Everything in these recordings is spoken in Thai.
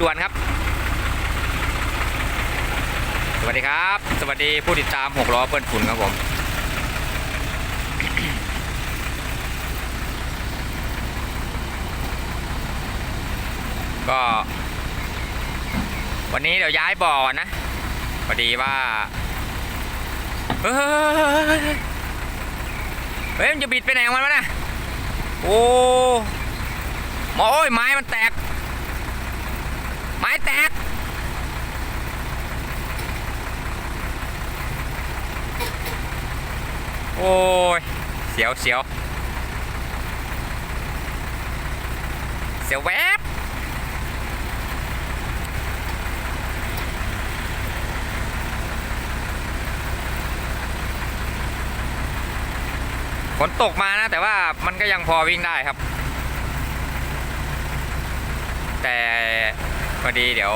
ด่วนครับ สวัสดีครับ สวัสดีผู้ติดตามหกล้อเพื่อนฝุ่นครับผม ก็ วันนี้เดี๋ยวย้ายบ่อนะพอดีว่าเฮ้ยเฮ้ยมันจะบิดไปไหนของมันวะนะโอ้โอ้ยไม้มันแตก ไม้แตก โอ้ย เสียวเสียวเสียวแวบฝนตกมานะ แต่ว่ามันก็ยังพอวิ่งได้ครับ แต่ อดีเดี๋ยว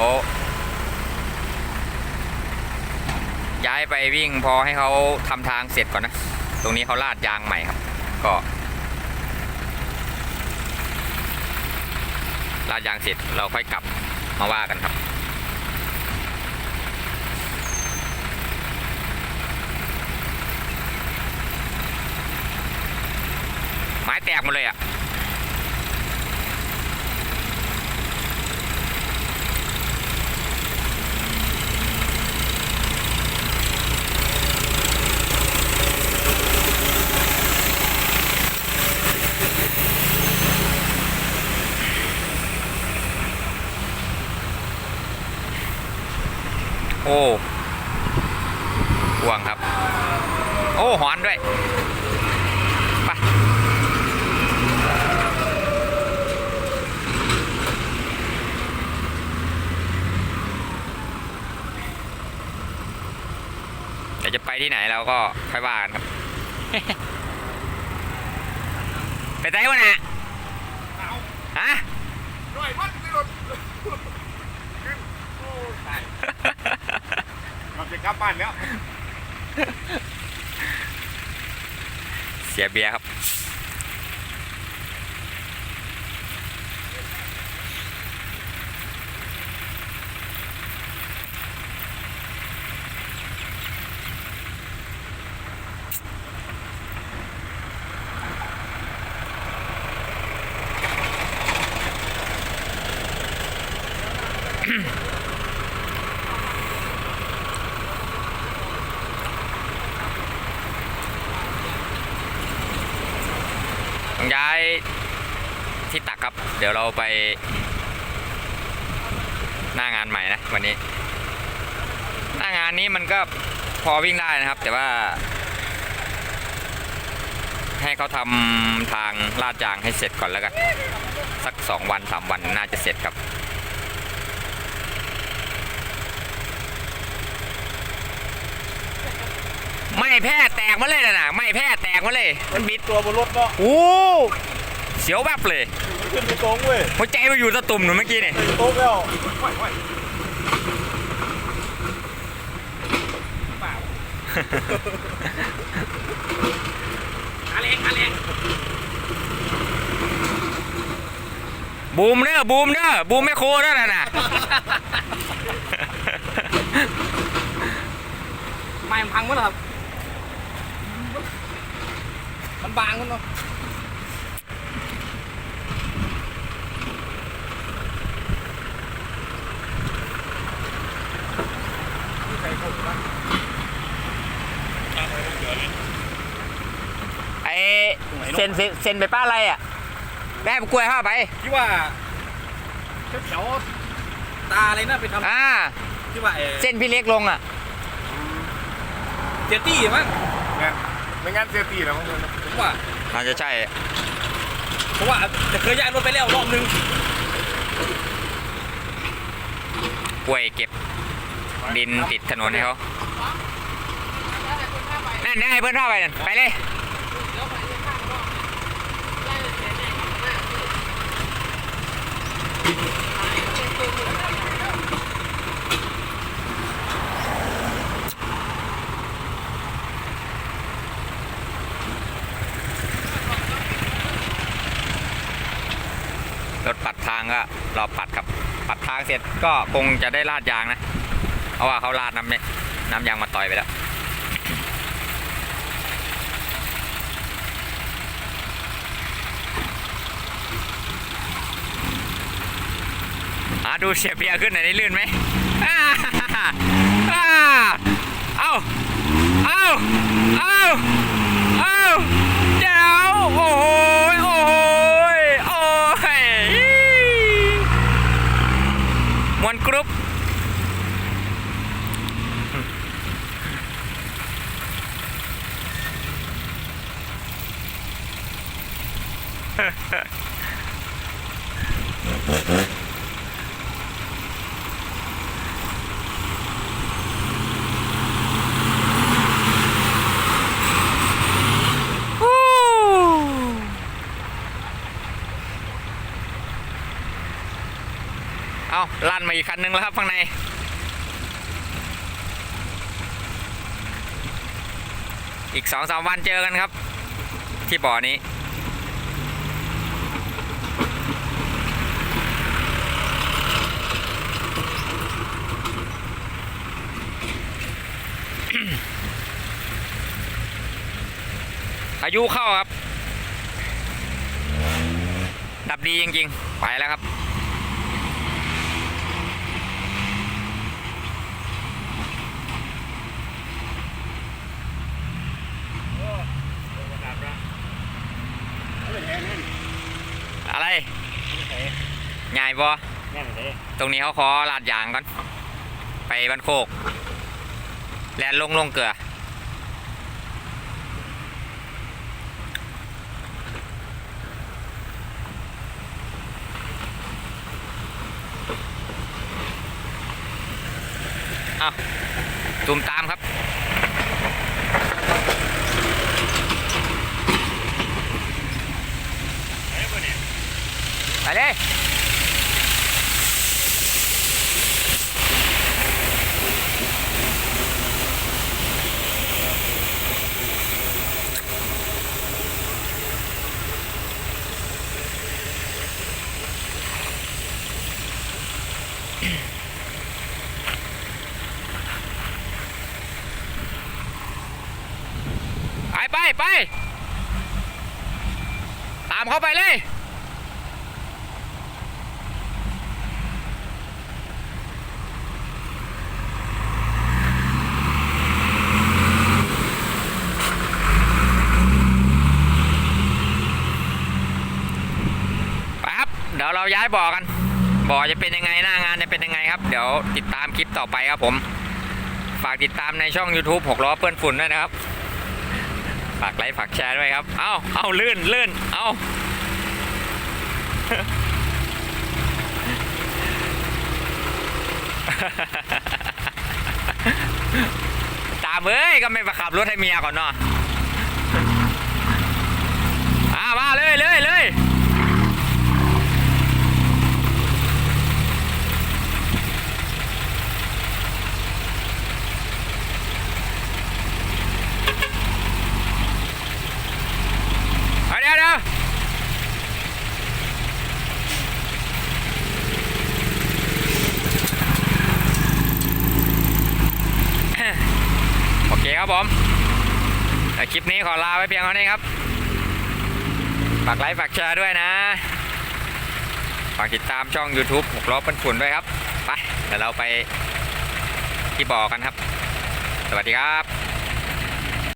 ย้ายไปวิ่งพอให้เขาทำทางเสร็จก่อนนะ ตรงนี้เขาลาดยางใหม่ครับ ก็ลาดยางเสร็จเราค่อยกลับมาว่ากันครับ ไม้แตกหมดเลยอะ อ้ห่วงครับ โอ้หอนด้วยไปเดี๋ยวจะไปที่ไหนเราก็ค่อยว่ากันครับ ไปไหวะน่ะฮะ ร้อยวันไม่หลดโอ้ตายเราจะ กลับบ้านแล้ว เสียเบียร์ครับ ย้ายที่ตักครับ เดี๋ยวเราไป หน้างานใหม่นะวันนี้ หน้างานนี้มันก็พอวิ่งได้นะครับ แต่ว่า ให้เขาทำทางลาดยางให้เสร็จก่อนแล้วกันสักสองวันสามวันน่าจะเสร็จครับ ไม่แพ้แตกมาเลยนะน่ะไม่แพ้แตกมาเลย มันบิดตัวบนรถเนาะโอ้เสียวแบบเลยขึ้นไปตรงเว้ยหัวใจไปอยู่ตะตุ่มหนูเมื่อกี้นี่ตรงแล้วไหวไหวอะไรอะไรบูมเด้อบูมเด้อบูมไม่โคเด้อน่ะน่ะไม่มันพังมั้งเหรอครับ มันบางมั้งเนาะไอเซ็นเซ็นเซ็นไปป้าอะไรอะแม่ให้กล้วยเข้าไปที่ว่าแถวๆตาอะไรนะไปทอ่าำที่ว่าเออเส้นพี่เล็กลงอะเจตี้มั้งเนี่ยไม่งั้นเสียตีแล้วมั้ง เลยผมว่าน่าจะใช่ เพราะว่าจะเคยย้ายรถไปแล้วรอบนึงกล้วยเก็บดินติดถนนให้เขานั่นนั่นให้เพื่อนเข้าไปนั่นไปเลย ทางก็รอปัดครับ ปัดทางเสร็จก็คงจะได้ลาดยางนะ เพราะว่าเขาลาดน้ำเนี่ยน้ำยางมาต่อยไปแล้วอะดูเสียเบียขึ้นไหน่อยนี่ลื่นไหมอ่าอ่าเอาเอาเอาเอาเดี๋ยวโอ้ยโอ้ยโอ้ยมวนกรุ๊ป ฮู้ เอาลั่นมาอีกคันนึงแล้วครับข้างใน อีกสองสามวันเจอกันครับ ที่บ่อนี้ อายุเข้าครับ ดับดีจริงๆ ไปแล้วครับอะไรง่ายบอตรงนี้เขาขอลาดยางก่อน ไปบ้านโคก แลนลงลงเกลือาวตุมตามครับ เฮ้ยเนี่ย ไป เลยไปไปไป ตามเข้าไปเลย ไปครับ เดี๋ ย้ายบ่อกัน บ่อจะเป็นยังไงหน้างานจะเป็นยังไงครับ เดี๋ยวติดตามคลิปต่อไปครับผม ฝากติดตามในช่อง YouTube หกล้อเปื้อนฝุ่นด้วยนะครับ ฝากไลค์ฝากแชร์ด้วยครับ เอาเอาลื่นลื่นเอาตามเอ้ยก็ไม่ประขับรถให้เมียก่อนเนาะอ่ามาเลยเลยเลยเอาเดี๋ยวเดี๋ยว โอเคครับผมแต่คลิปนี้ขอลาไว้เพียงเท่านี้ครับ ฝากไลค์ฝากแชร์ด้วยนะ ฝากติดตามช่อง YouTube หกล้อปันฝุ่นด้วยครับ ไปเดี๋ยวเราไปที่บ่อกันครับ สวัสดีครับ